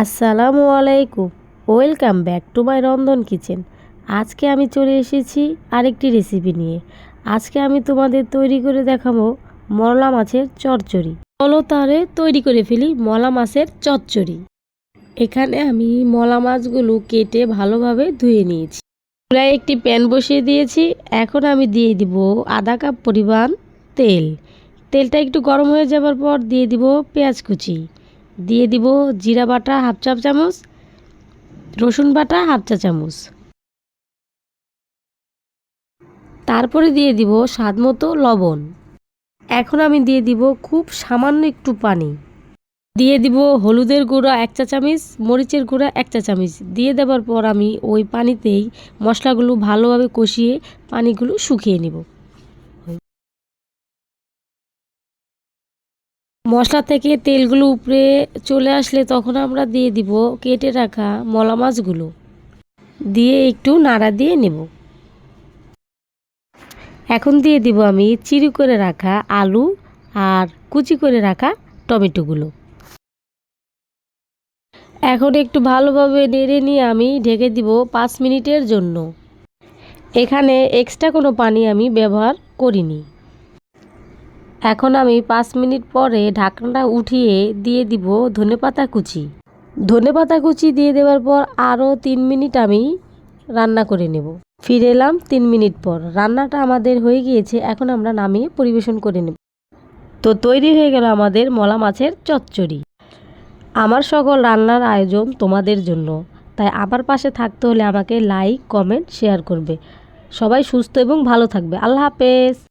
আসসালামু আলাইকুম। Welcome back to my রন্ধন কিচেন। আজকে আমি চলে এসেছি আরেকটি রেসিপি নিয়ে। আজকে আমি তোমাদের তৈরি করে দেখাবো মলা মাছের চচ্চড়ি। চলো তাহলে তৈরি করে ফেলি মলা মাছের চচ্চড়ি। এখানে আমি মলা মাছগুলো কেটে ভালোভাবে ধুয়ে নিয়েছি। চুলায় একটি প্যান বসিয়ে দিয়েছি। এখন আমি দিয়ে দিব আধা কাপ পরিমাণ তেল। তেলটা একটু গরম হয়ে যাবার পর দিয়ে দিব পেঁয়াজ কুচি। দিয়ে দিব জিরা বাটা হাফ চা চামচ, রসুন বাটা হাফ চা চামচ। তারপরে দিয়ে দিব স্বাদ মতো লবণ। এখন আমি দিয়ে দিব খুব সামান্য একটু পানি। দিয়ে দিব হলুদের গুঁড়া এক চা চামচ, মরিচের গুঁড়া এক চা চামচ। দিয়ে দেওয়ার পর আমি ওই পানিতেই মশলাগুলো ভালোভাবে কষিয়ে পানিগুলো শুকিয়ে নিব। মশলা থেকে তেলগুলো উপরে চলে আসলে তখন আমরা দিয়ে দিব কেটে রাখা মলা মাছগুলো। দিয়ে একটু নাড়া দিয়ে নেব। এখন দিয়ে দিব আমি চিরি করে রাখা আলু আর কুচি করে রাখা টমেটোগুলো। এখন একটু ভালোভাবে নেড়ে নিয়ে আমি ঢেকে দিব পাঁচ মিনিটের জন্য। এখানে এক্সট্রা কোনো পানি আমি ব্যবহার করিনি। এখন আমি পাঁচ মিনিট পরে ঢাকনাটা উঠিয়ে দিয়ে দিব ধনেপাতা কুচি। ধনেপাতা কুচি দিয়ে দেওয়ার পর আরও তিন মিনিট আমি রান্না করে নেব। ফিরে এলাম তিন মিনিট পর। রান্নাটা আমাদের হয়ে গিয়েছে, এখন আমরা নামিয়ে পরিবেশন করে নেব। তো তৈরি হয়ে গেল আমাদের মলা মাছের চচ্চড়ি। আমার সকল রান্নার আয়োজন তোমাদের জন্য। তাই আমার পাশে থাকতে হলে আমাকে লাইক, কমেন্ট, শেয়ার করবে। সবাই সুস্থ এবং ভালো থাকবে। আল্লাহ হাফেজ।